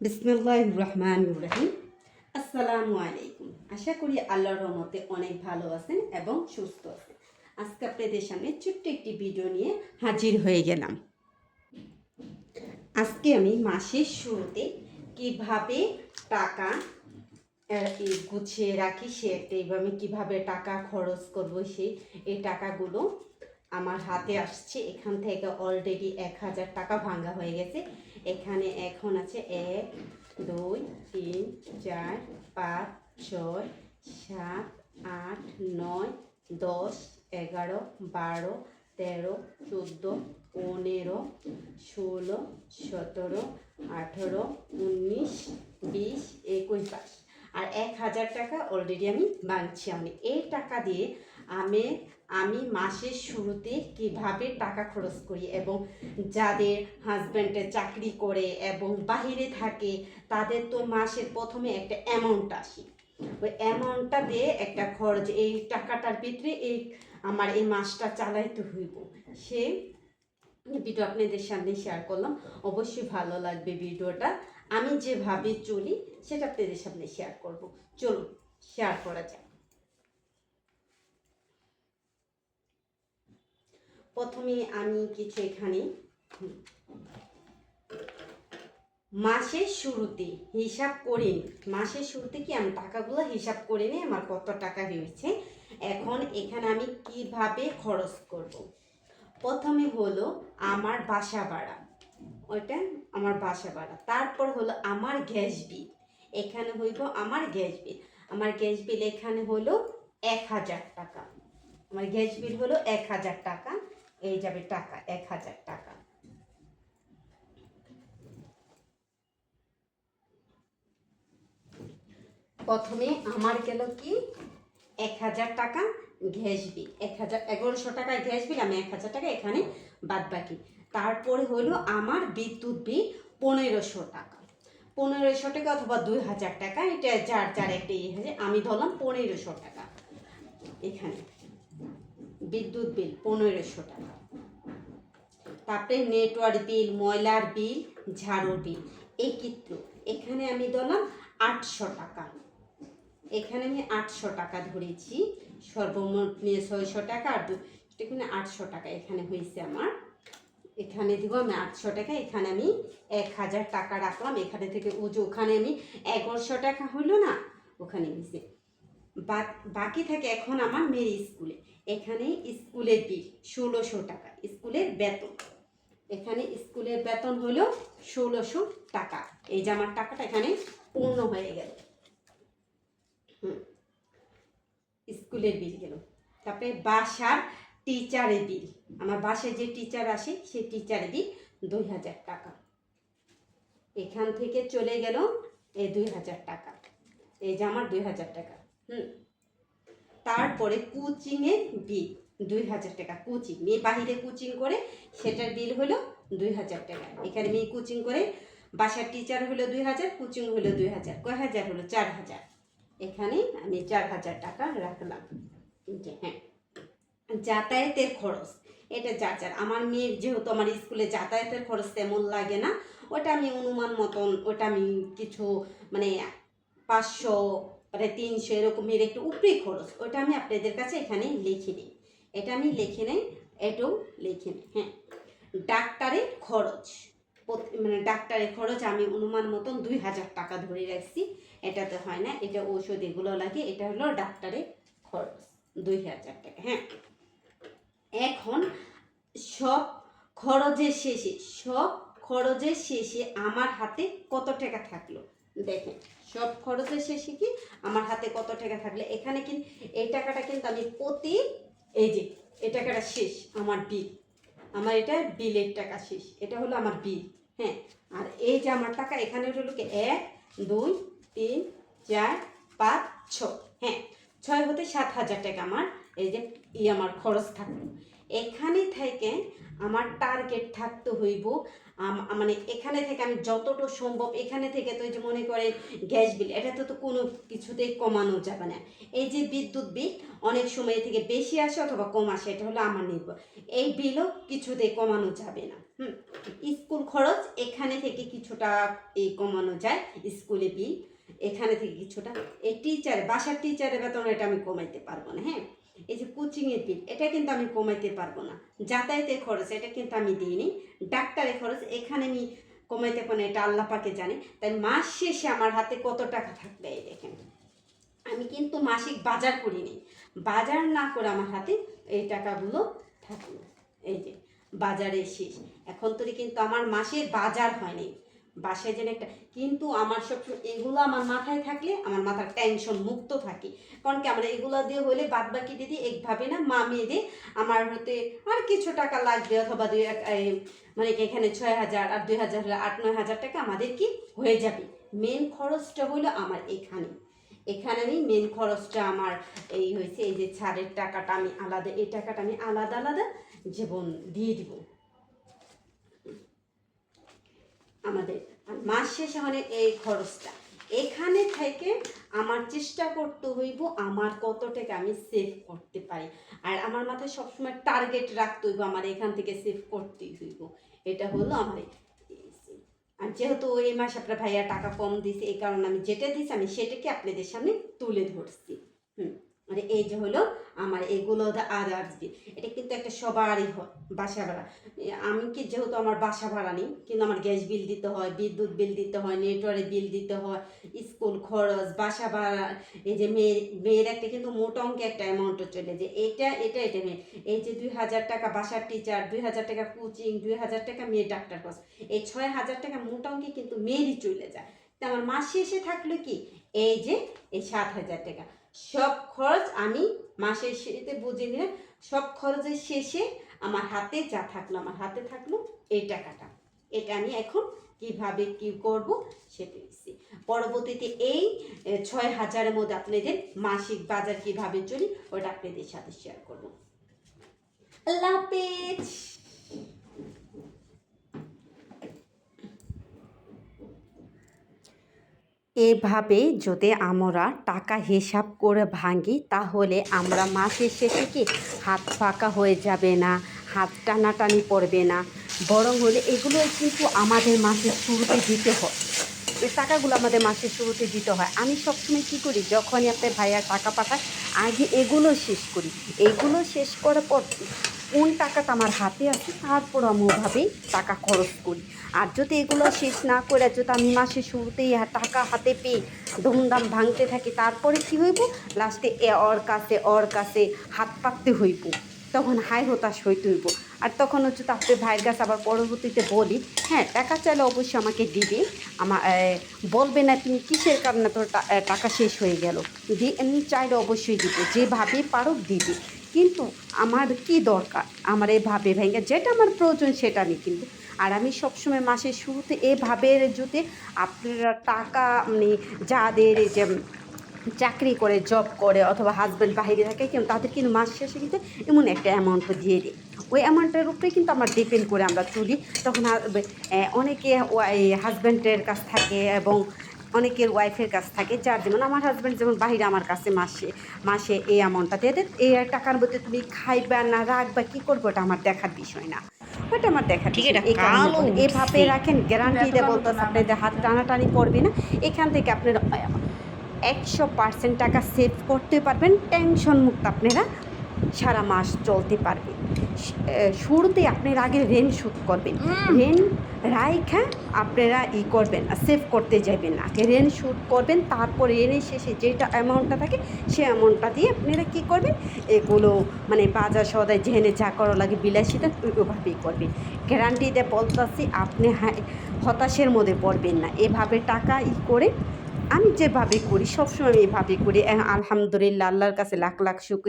বিসমুল্লাহ রহমান রহিম। আসসালামু আলাইকুম আশা করি আল্লাহর রহমতে অনেক ভালো আছেন এবং সুস্থ আছেন। আজকে আপনাদের সামনে ছোট্ট একটি ভিডিও নিয়ে হাজির হয়ে গেলাম। আজকে আমি মাসের শুরুতে কীভাবে টাকা গুছিয়ে রাখি, সে এইভাবে কীভাবে টাকা খরচ করব সেই এই টাকাগুলো আমার হাতে আসছে। এখান থেকে অলরেডি এক হাজার টাকা ভাঙা হয়ে গেছে। এখানে এখন আছে এক, দুই, তিন, চার, পাঁচ, ছয়, সাত, আট, নয়, দশ, এগারো, বারো, তেরো, চোদ্দ, পনেরো, ষোলো, সতেরো, আঠেরো, উনিশ, বিশ, একুশ, বাইশ। আর এক হাজার টাকা অলরেডি আমি বাঁধছি। আমি এই টাকা দিয়ে আমি আমি মাসের শুরুতে কীভাবে টাকা খরচ করি এবং যাদের হাজব্যান্ডে চাকরি করে এবং বাহিরে থাকে, তাদের তো মাসের প্রথমে একটা অ্যামাউন্ট আসে। ওই অ্যামাউন্টটা দিয়ে একটা খরচ, এই টাকাটার ভিতরে এই আমার এই মাসটা চালাইতে হইব। সে ভিডিও আপনাদের সামনে শেয়ার করলাম। অবশ্যই ভালো লাগবে ভিডিওটা আমি যেভাবে চলি, সেটা আপনাদের সামনে শেয়ার করব। চলুন শেয়ার করা যাক। প্রথমে আমি কিছু এখানে মাসের শুরুতে হিসাব করে মাসের শুরুতে কি আমি টাকাগুলো হিসাব করে নিই আমার কত টাকা হয়েছে? এখন এখানে আমি কীভাবে খরচ করব। প্রথমে হলো আমার বাসা ভাড়া। ওইটা আমার বাসা ভাড়া। তারপর হলো আমার গ্যাস বিল। এখানে হইব আমার গ্যাস বিল। আমার গ্যাস বিল এখানে হলো এক হাজার টাকা। আমার গ্যাস বিল হলো এক হাজার টাকা। এই যাবে টাকা, এক হাজার টাকা। প্রথমে আমার গেল কি? এক হাজার টাকা বিল এক হাজার, এগারোশো টাকা গ্যাস বিল আমি এক হাজার টাকা এখানে বাদ বাকি। তারপরে হলো আমার বিদ্যুৎ বিল পনেরোশো টাকা। পনেরোশো টাকা অথবা দুই হাজার টাকা, এটা যার যার একটা ইয়ে আমি ধরলাম পনেরোশো টাকা। এখানে। বিদ্যুৎ বিল, পনেরোশো টাকা। তারপরে নেটওয়ার্ক বিল ময়লার বিল ঝাড়ু বিল এই কিন্তু এখানে আমি ধরলাম আটশো টাকা। এখানে আমি আটশো টাকা ধরেছি, সর্বমোট নিয়ে ছয়শো টাকা আর এখানে আটশো টাকা এখানে হয়েছে আমার। এখানে দিব আমি আটশো টাকা, এখানে আমি এক হাজার টাকা রাখলাম। এখানে থেকে উজু ওখানে আমি এগারোশো টাকা হইল না, ওখানে হয়েছে বাকি থাকে এখন আমার মেয়ের স্কুলে। এখানে স্কুলের বিল ষোলোশো টাকা, স্কুলের বেতন। এখানে স্কুলের বেতন হলো ষোলোশো টাকা। এই যে আমার টাকাটা এখানে পূর্ণ হয়ে গেল। হুম। স্কুলের বিল গেল। তারপরে বাসার টিচারের বিল। আমার বাসায় যে টিচার আসে সেই টিচারের বিল দুই হাজার টাকা। এখান থেকে চলে গেল এই দুই হাজার টাকা। এই যে আমার দুই হাজার টাকা। হুম তারপরে কোচিংয়ের বিল, দুই হাজার টাকা। কোচিং, মেয়ে বাহিরে কোচিং করে, সেটার বিল হলো দুই হাজার টাকা। এখানে মেয়ে কোচিং করে, বাসার টিচার হলো দুই হাজার, কোচিং হলো দুই হাজার। কয় হাজার হলো? চার হাজার এখানে আমি চার হাজার টাকা রাখলাম। যে হ্যাঁ। যাতায়াতের খরচ, এটা যার যার। আমার মেয়ের যেহেতু আমার স্কুলে যাতায়াতের খরচ তেমন লাগে না, ওটা আমি অনুমান মতন, ওটা আমি কিছু মানে পাঁচশো মানে তিনশো এরকমের একটু উপরি খরচ, ওটা আমি আপনাদের কাছে এখানে লিখে নিই এটা আমি লিখে নেই, এটাও লিখে নিই হ্যাঁ। ডাক্তারের খরচ মানে ডাক্তারের খরচ আমি অনুমান মতন দুই হাজার টাকা ধরে রাখছি, এটাতে হয় না, এটা ঔষধ এগুলো লাগে, এটা হলো ডাক্তারের খরচ, দুই হাজার টাকা হ্যাঁ। এখন সব খরচের শেষে, সব খরচের শেষে আমার হাতে কত টাকা থাকল? দেখেন, সব খরচের শেষে কি আমার হাতে কত টাকা থাকলে? এখানে কিন্তু এই টাকাটা কিন্তু আমি প্রতি, এই যে, এই টাকাটা শেষ, আমার বিল। আমার এটা বিলের টাকা শেষ, এটা হলো আমার বিল হ্যাঁ? আর এই যে আমার টাকা, এখানে হলো কি এক, দুই, তিন, চার, পাঁচ ছ হ্যাঁ? ছয় হতে সাত হাজার টাকা আমার, এই যে ই আমার খরচ থাকল। এখানে থেকে আমার টার্গেট থাকতে হইব মানে এখানে থেকে আমি যতটা সম্ভব এখানে থেকে তো যে মনে করেন গ্যাস বিল, এটা তো তো কোনো কিছুতেই কমানো যাবে না। এই যে বিদ্যুৎ বিল অনেক সময় থেকে বেশি আসে অথবা কম আসে, এটা হলো আমার নির্ভর। এই বিলও কিছুতেই কমানো যাবে না। হুম, স্কুল খরচ এখানে থেকে কিছুটা এই কমানো যায়, স্কুলে বিল এখানে থেকে কিছুটা। এই টিচার বাসার টিচারের বেতন এটা আমি কমাইতে পারব না হ্যাঁ? এই যে কোচিংয়ের বিল এটা কিন্তু আমি কমাইতে পারব না। যাতায়াতের খরচ, এটা কিন্তু আমি দিইনি। ডাক্তারের খরচ, এখানে আমি কমাইতে পারি এটা আল্লাহ পাকে জানে। তাই মাস শেষে আমার হাতে কত টাকা থাকবে, এই দেখেন। আমি কিন্তু মাসিক বাজার করিনি। বাজার না করে আমার হাতে এই টাকাগুলো থাকল। এই যে বাজারে শেষ। এখন তো কিন্তু আমার মাসের বাজার হয়নি। বাসায় যেন একটা কিন্তু আমার সব এগুলো আমার মাথায় থাকলে আমার মাথার টেনশন মুক্ত থাকে। কারণ কি, আমরা এগুলো দিয়ে হলে বাদ বাকি দিদি একভাবে না, মা মেয়েদের আমার হতে আর কিছু টাকা লাগবে অথবা দুই এক মানে কি এখানে ছয় হাজার আর দুই হাজার হলে আট, নয় হাজার টাকা আমাদের কি হয়ে যাবে? মেন খরচটা হলো আমার এখানে। এখানে আমি মেন খরচটা আমার এই হয়েছে, এই যে ছাড়ের টাকাটা আমি আলাদা, এই টাকাটা আমি আলাদা আলাদা জীবন দিয়ে দিব। আমাদের। মাস শেষে মানে এই খরচটা। এখানে থেকে আমার চেষ্টা করতে হইব আমার কত টাকা আমি সেভ করতে পারি। আর আমার মাথায় সবসময় টার্গেট রাখতে হইব আমার এখান থেকে সেভ করতেই হইব। এটা হলো আমার আর যেহেতু এই মাস আপনার ভাইয়া টাকা কম দিয়েছে, এই কারণে আমি যেটা দিয়েছি আমি সেটাকে আপনাদের সামনে তুলে ধরছি। হুম। মানে এই যে হলো আমার এগুলো আদার্স বিল এটা কিন্তু একটা সবারই হয়, বাসা ভাড়া। আমি কি যেহেতু আমার বাসা ভাড়া নেই, কিন্তু আমার গ্যাস বিল দিতে হয়, বিদ্যুৎ বিল দিতে হয় নেটওয়ার্ক বিল দিতে হয়, স্কুল খরচ, বাসা ভাড়া, এই যে মেয়ের মেয়ের একটা কিন্তু মোটা অঙ্কে একটা অ্যামাউন্টও চলে যায় এটা এটা এটা মেয়ে। এই যে দুই হাজার টাকা বাসার টিচার দুই হাজার টাকা কোচিং দুই হাজার টাকা মেয়ে ডাক্তার খরচ এই ছয় হাজার টাকা মোটা অঙ্কে কিন্তু মেয়েরই চলে যায়। তা আমার মাস শেষে থাকল কি? এই যে, এই সাত হাজার টাকা। সব খরচ আমি মাসের শেষে বুঝে নিলে সব খরচের শেষে আমার হাতে যা থাকল, আমার হাতে থাকল এই টাকাটা। এটা আমি এখন কীভাবে কি করব সেটা দিচ্ছি পরবর্তীতে এই ছয় হাজারের মধ্যে আপনাদের মাসিক বাজার কীভাবে চলি, ওটা আপনাদের সাথে শেয়ার করব। আল্লাহ হাফেজ! এভাবে যদি আমরা টাকা হিসাব করে ভাঙি, তাহলে আমরা মাসের শেষে কি হাত ফাঁকা হয়ে যাবে না, হাত টানাটানি পড়বে না। বরং হলে এগুলো কিন্তু আমাদের মাসের শুরুতে দিতে হয়। এই টাকাগুলো আমাদের মাসের শুরুতে দিতে হয়। আমি সবসময় কী করি, যখনই আপনার ভাইয়া টাকা পাঠায়, আগে এগুলো শেষ করি। এগুলো শেষ করার পর কোন টাকাটা আমার হাতে আছে, তারপর আমি ওভাবেই টাকা খরচ করি। আর যদি এগুলো শেষ না করে, যদি আমি মাসের শুরুতেই টাকা হাতে পেয়ে ধুমধাম ভাঙতে থাকি, তারপরে কি হইব? লাস্টে এ ওর কাছে ওর কাছে হাত পাততে হইব। তখন হাই হতাশ হইতে হইব। আর তখন হচ্ছে তো আপনার ভাইয়ের কাছে আবার পরবর্তীতে বলি হ্যাঁ টাকা চাইলে অবশ্যই আমাকে দিবে। আমার বলবে না তুমি কিসের কারণে তোর টাকা শেষ হয়ে গেল। দিয়ে এমনি চাইলে অবশ্যই দিবে, যেভাবে পারো দিবে। কিন্তু আমার কি দরকার? আমার এভাবে ভেঙে যেটা আমার প্রয়োজন সেটা আমি কিন্তু আর আমি সবসময় মাসের শুরুতে এভাবে যদি আপনারা টাকা মানে যাদের যে চাকরি করে জব করে অথবা হাজব্যান্ড বাইরে থাকে কিন্তু তাদের কিন্তু মাস শেষে কিন্তু এমন একটা অ্যামাউন্ট দিয়ে দিই ওই অ্যামাউন্টের উপরে কিন্তু আমরা ডিপেন্ড করে আমরা চলি। তখন অনেকে হাজব্যান্ডের কাছ থাকে এবং অনেকের ওয়াইফের কাছ থাকে যার যেমন আমার হাজব্যান্ড যেমন বাহিরে আমার কাছে মাসে মাসে এই অ্যামাউন্টটা দিয়ে এই টাকার মধ্যে তুমি খাইবা না রাখবা কী করব ওটা আমার দেখার বিষয় না। ওটা আমার দেখার ঠিক। এটা কালো এভাবে রাখেন গ্যারান্টি দিয়ে বলতে আপনাদের হাত টানাটানি করবে না। এখান থেকে আপনারা একশো পার্সেন্ট টাকা সেভ করতে পারবেন। টেনশন মুক্ত আপনারা সারা মাস চলতে পারবে। শুরুতে আপনার আগে রেন শোধ করবেন। রেন রাইখা আপনারা ই করবেন সেভ করতে যাবেন না। আগে রেন শোধ করবেন তারপর রেনের শেষে যেটা অ্যামাউন্টটা থাকে সে অ্যামাউন্টটা দিয়ে আপনারা কী করবেন? এগুলো মানে বাজার সদায় যেখানে যা করা লাগে বিলাসিতা ওই- ওইভাবেই করবেন। গ্যারান্টি দিয়ে বলতেছি আপনি হতাশের মধ্যে পড়বেন না। এভাবে টাকা ই করে আমি যেভাবে করি সবসময় আমি এভাবে করি। আলহামদুলিল্লাহ আল্লাহর কাছে লাখ লাখ শুক্রিয়া।